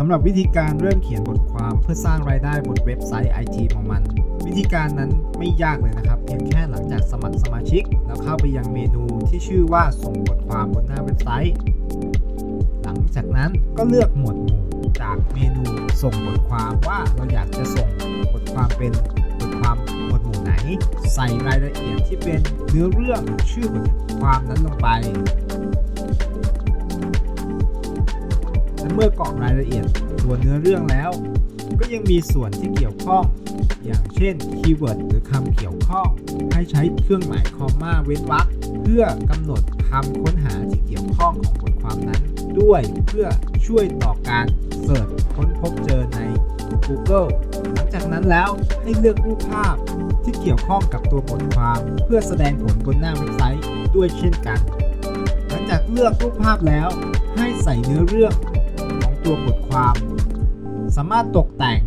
สำหรับวิธีการเริ่มเขียนบทความเพื่อสร้างรายได้บนเว็บไซต์ IT ของมัน วิธีการนั้นไม่ยากเลยนะครับ เพียงแค่หลังจากสมัครสมาชิก แล้วเข้าไปยังเมนูที่ชื่อว่าส่งบทความบนหน้าเว็บไซต์ หลังจากนั้นก็เลือกหมวดหมู่จากเมนูส่งบทความว่าเราอยากจะส่งบทความเป็นบทความหมวดหมู่ไหน ใส่รายละเอียดที่เป็นเนื้อเรื่องชื่อบทความนั้นลงไป มื่อกรอกรายละเอียดตัวเนื้อเรื่องแล้ว ก็ยังมีส่วนที่เกี่ยวข้อง อย่างเช่นคีย์เวิร์ดหรือคำเกี่ยวข้อง ให้ใช้เครื่องหมายคอมมาเว้นวรรคเพื่อกำหนดคำค้นหาที่เกี่ยวข้องของบทความนั้น ด้วยเพื่อช่วยต่อการเสิร์ชค้นพบเจอใน Google หลังจากนั้นแล้วให้เลือกรูปภาพที่เกี่ยวข้องกับตัวบทความเพื่อแสดงผลบนหน้าเว็บไซต์ด้วยเช่นกัน หลังจากเลือกรูปภาพแล้ว ให้ใส่เนื้อเรื่องของ ตัวบทความ สามารถตกแต่ง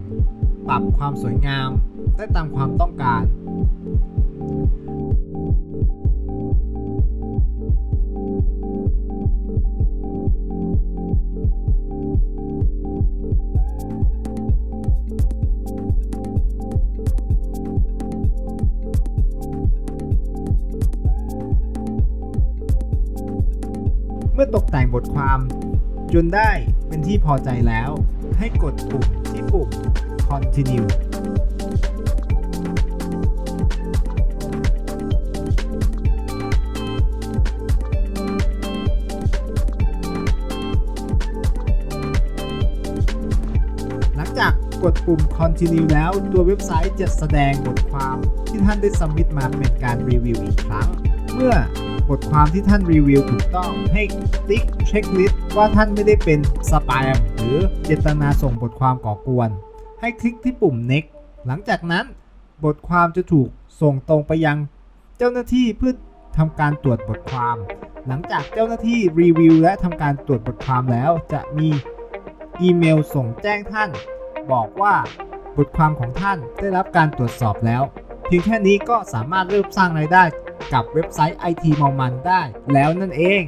ปรับความสวยงามได้ตามความต้องการ เมื่อตกแต่งบทความ จนได้เป็นที่พอใจแล้ว ให้กดปุ่มที่ปุ่ม continue หลังจากกดปุ่ม continue แล้วตัวเว็บไซต์จะแสดงบทความที่ท่านได้สมิธมาเป็นการรีวิวอีกครั้ง เมื่อบทความที่ท่านรีวิวถูกต้องให้ติ๊กเช็คลิสต์ว่าท่านไม่ได้เป็นสปามหรือเจตนาส่งบทความก่อกวน ให้คลิกที่ปุ่ม next หลังจากนั้น บทความจะถูกส่งตรงไปยัง เจ้าหน้าที่เพื่อทำการตรวจบทความ หลังจากเจ้าหน้าที่รีวิว และทำการตรวจบทความแล้วจะมีอีเมลส่งแจ้งท่าน บอกว่าบทความของท่านได้รับการตรวจสอบแล้ว เพียงแค่นี้ก็สามารถเริ่มสร้างรายได้ กับเว็บไซต์ IT มอมันได้ แล้วนั่นเอง